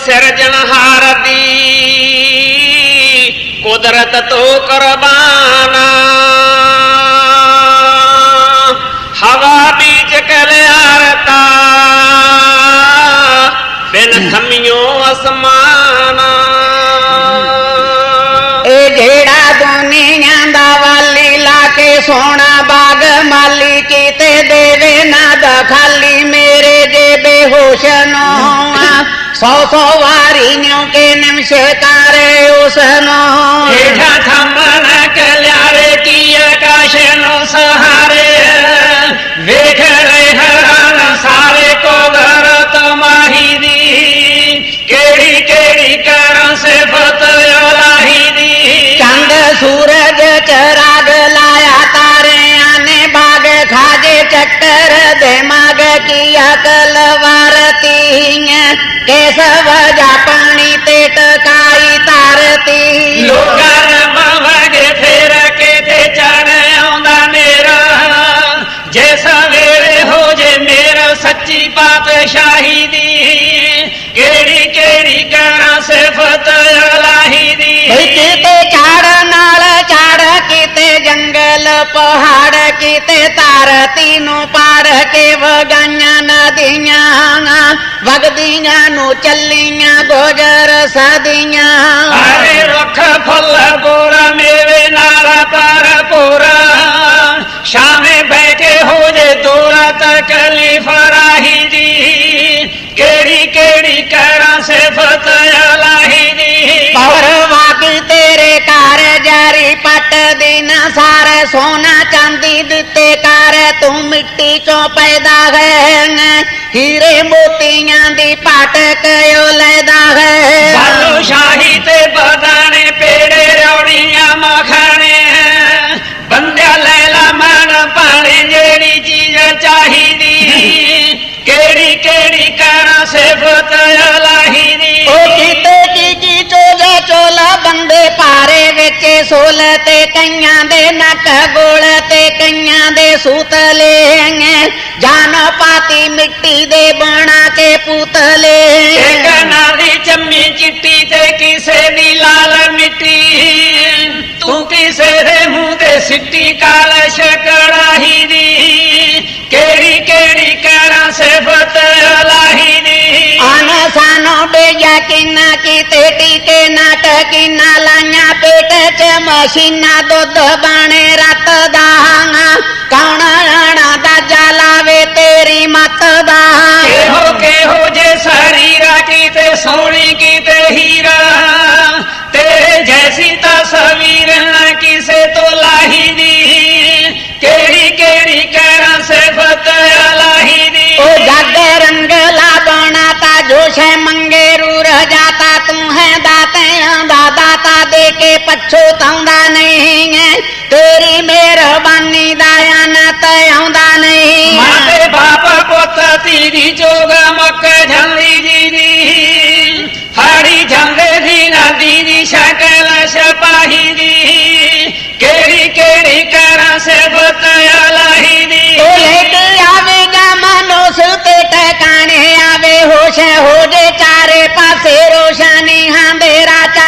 ਸਿਰਜਣਹਾਰ ਦੀ ਕੁਦਰਤ ਤੋਂ ਕੁਰਬਾਨ ਹਵਾ ਬੀਜ ਕਲਿਆਰਤਾ ਬਿਨ ਥਮਿਓ ਅਸਮਾਨ ਇਹ ਜਿਹੜਾ ਦੁਨੀਆਂ ਦਾ ਵਾਲੀ ਲਾ ਕੇ ਸੋਹਣਾ ਬਾਗ ਮਾਲੀ ਕੀਤੇ ਦੇਵੇ ਨਾ ਦਖਾਲੀ ਮੇਰੇ ਜੇ ਬੇਹੋਸ਼ ਨੂੰ ਸੌ सौ सौ वारियों के नमस्कार उसनो ठेठा थम्बन कल्यारे की आकाशनो सहारे। देख रहे हरण सारे को घर तमाही दी केड़ी केड़ी कर से बतयो राही दी चंद सूरज चराग लाया तारे आने बाग खागे चक्कर दिमाग किया कर। केशव जापणी तेटकाई तारती फेर के ते चढ़ आंदा मेरा। जैसा वेरे हो जे मेरा सच्ची पातशाही दी। केड़ी केड़ी करा सिफत अलाही दी। किते चाड़ नाल चाड़ किते जंगल पहाड़ किते तारती नु पार के वगन सादियाँ वगदिया नू चलिया, गोजर सादियाँ अरे रुख फल पूरा मेरे नारा पार पूरा। शामे बैठे हो जे दूरा तकली फराही जी। केड़ी केड़ी करा से फतेह तेरी पट दिन सारे, सोना चांदी दिते कार, तू मिट्टी चो पैदा है। हीरे मोतिया दी पाट कयो लेदा है। बालू शाही ते बदाने, पेड़े रौड़िया मखाने बंदा लैला मन पाने, जेड़ी चीज़ चाहिए ਸੋਲ ਤੇ ਕਈਆਂ ਦੇ ਨੱਕ ਗੋਲ ਤੇ ਕਈਆਂ ਦੇ ਸੂਤਲੇ ਜਾਨ ਪਾਤੀ ਮਿੱਟੀ ਦੇ ਬਣਾ ਕੇ ਪੁਤਲੇ ਇੱਕ ਨਾਲੀ ਚੰਮੀ ਚਿੱਟੀ ਤੇ ਕਿਸੇ ਦੀ ਲਾਲ ਮਿੱਟੀ ਤੂੰ ਕਿਸੇ ਦੇ ਮੂੰਹ ਤੇ ਸਿੱਟੀ ਕਾਲ ਸ਼ਕੜਾਹੀ या की ना की तेटी के नाटकी ना लाया पेट च मशीना दुध बाणे रात दाहांगा कौन राणा दा जलावे तेरी मत दहा। हो के हो जे शरीरा की ते सोनी की ते हीरा। तेरे जैसी ता सवीर ना किसे तो लाही दी। केरी केरी करा से फतया लाही दी। ओ जागे रंग लाबना ता जोश है मंग पछोता नहीं है। तेरी मेहरबानी दया न तयाउँदा नहीं माते बाबा जोग तिरी जोगा मक्क झल्ली हरी हाडी झम्ले दिना शकल सकल सपाही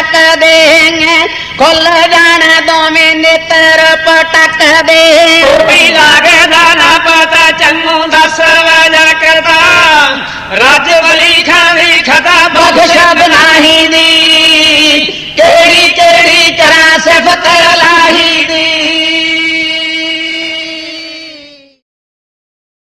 पटक देंगे खुल जाने दो में नेत्र पटक दे लागे दाना